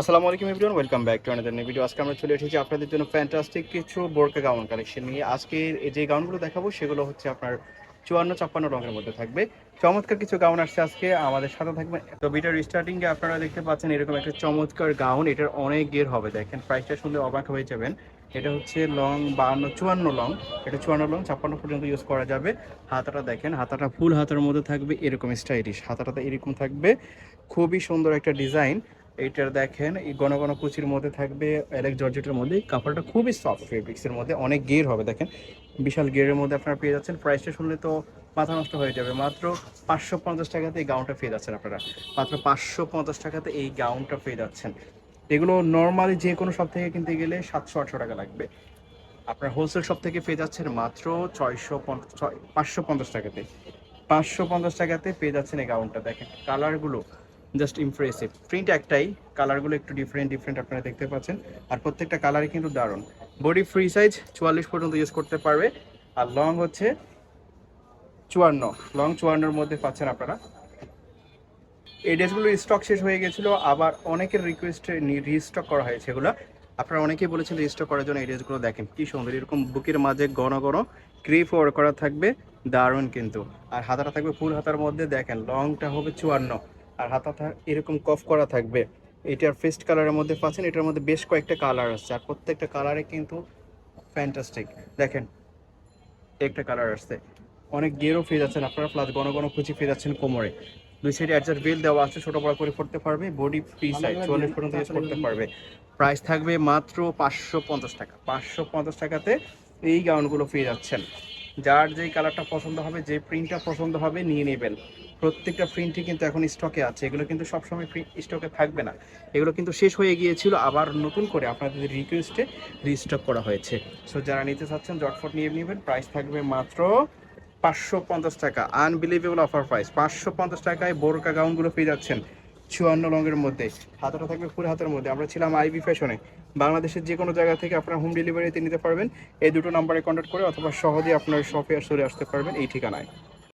আসসালামু আলাইকুম everyone, welcome back to another video আজকে আমরা চলে এসেছি আপনাদের জন্য ফ্যান্টাস্টিক কিছু বোরকা গাউন কালেকশন নিয়ে। আজকে যে গাউনগুলো দেখাবো, সেগুলো হচ্ছে আপনার চুয়ান্ন ছাপ্পান্ন রঙের মধ্যে থাকবে। চমৎকার কিছু গাউন আসছে আজকে, আমাদের সাথে থাকবেন। তো ভিডিওর স্টার্টিং এ আপনারা দেখতে পাচ্ছেন এরকম একটা চমৎকার গাউন এটার অনেক গের হবে। দেখেন প্রাইসটা শুনলে অবাক হয়ে যাবেন। এটা হচ্ছে লং বান্ন চুয়ান্ন লং এটা চুয়ান্ন লং ছাপ্পান্ন পর্যন্ত ইউজ করা যাবে। হাতাটা দেখেন, হাতাটা ফুল হাতার মধ্যে থাকবে, এরকম স্টাইলিশ হাতাটা এরকম থাকবে। খুবই সুন্দর একটা ডিজাইন এইটার দেখেন, এই ঘন ঘন কুচির মধ্যে থাকবে অ্যালেক জর্জেটের মধ্যে। কাপড়টা খুবই সফট ফেব্রিক্সের মধ্যে, অনেক গের হবে, দেখেন। বিশাল গেরের মধ্যে আপনারা পেয়ে যাচ্ছেন। প্রাইসটা শুনলে তো মাথা নষ্ট হয়ে যাবে। মাত্র পাঁচশো পঞ্চাশ টাকাতে এই গাউনটা পেয়ে যাচ্ছেন আপনারা। মাত্র পাঁচশো পঞ্চাশ টাকাতে এই গাউনটা পেয়ে যাচ্ছেন। এগুলো নর্মালি যে কোনো সব থেকে কিনতে গেলে সাতশো, আটশো টাকা লাগবে। আপনার হোলসেল শপ থেকে পেয়ে যাচ্ছেন মাত্র ছয়শো পঞ্চাশ পাঁচশো পঞ্চাশ টাকাতে। পাঁচশো পঞ্চাশ টাকাতে পেয়ে যাচ্ছেন এই গাউনটা দেখেন। কালারগুলো জাস্ট ইমপ্রেসিভ প্রিন্ট একটাই কালারগুলো একটু ডিফারেন্ট ডিফারেন্ট আপনারা দেখতে পাচ্ছেন। আর প্রত্যেকটা কালারই কিন্তু দারুণ। বডি ফ্রি সাইজ চুয়াল্লিশ পর্যন্ত ইউজ করতে পারবে। আর লং হচ্ছে চুয়ান্ন। লং চুয়ান্নর মধ্যে পাচ্ছেন আপনারা। এই ড্রেসগুলোর স্টক শেষ হয়ে গেছিল। আবার অনেকের রিকোয়েস্টে রিস্টক করা হয়েছে এগুলো। আপনারা অনেকেই বলেছেন রিস্টক করার জন্য এই ড্রেসগুলো দেখেন কি সুন্দর। এরকম বুকের মাঝে ঘন ঘন ক্রিপ ওয়ার করা থাকবে। দারুণ কিন্তু। আর হাতাটা থাকবে ফুল হাতার মধ্যে। দেখেন লংটা হবে চুয়ান্ন। আর হাতাটা এরকম কফ করা থাকবে। এটার ফেস্ট কালারের মধ্যে পাচ্ছেন, এটার মধ্যে বেশ কয়েকটা কালার আসছে। আর প্রত্যেকটা কালারে কিন্তু ফ্যান্টাস্টিক দেখেন, একটা কালার আসছে। অনেক গেরও পেয়ে যাচ্ছেন আপনারা প্লাস ঘন ঘন কুচি পেয়ে যাচ্ছেন কোমরে। দুই সাইডে অ্যাডজাস্ট বেল দেওয়া আছে, ছোট বড় করে পড়তে পারবে বডি ফ্রি সাইজ চুয়াল্লিশ পর্যন্ত ইউজ করতে পারবে। প্রাইস থাকবে মাত্র পাঁচশো পঞ্চাশ টাকা। পাঁচশো পঞ্চাশ টাকাতে এই গাউনগুলো পেয়ে যাচ্ছেন। যার যেই কালারটা পছন্দ হবে, যে প্রিন্টটা পছন্দ হবে, নিয়ে নেবেন। প্রত্যেকটা প্রিন্টই কিন্তু এখন স্টকে আছে। এগুলো কিন্তু সবসময় স্টকে থাকবে না। এগুলো কিন্তু শেষ হয়ে গিয়েছিল, আবার নতুন করে আপনাদের রিকোয়েস্টে রিস্টক করা হয়েছে। সো যারা নিতে চাচ্ছেন, জটফট নিয়ে নেবেন। প্রাইস থাকবে মাত্র পাঁচশো পঞ্চাশ টাকা। আনবিলিভেবল অফার প্রাইস পাঁচশো পঞ্চাশ টাকায় বোরকা গাউনগুলো পেয়ে যাচ্ছেন। চুয়ান্ন রঙের মধ্যে। হাতাটা থাকবে ফুল হাতের মধ্যে। আমরা ছিলাম আইবি ফ্যাশনে বাংলাদেশের যে কোনো জায়গা থেকে আপনারা হোম ডেলিভারিতে নিতে পারবেন। এই দুটো নাম্বারে কন্ট্যাক্ট করে অথবা সহজে আপনার শপে চলে আসতে পারবেন এই ঠিকানায়।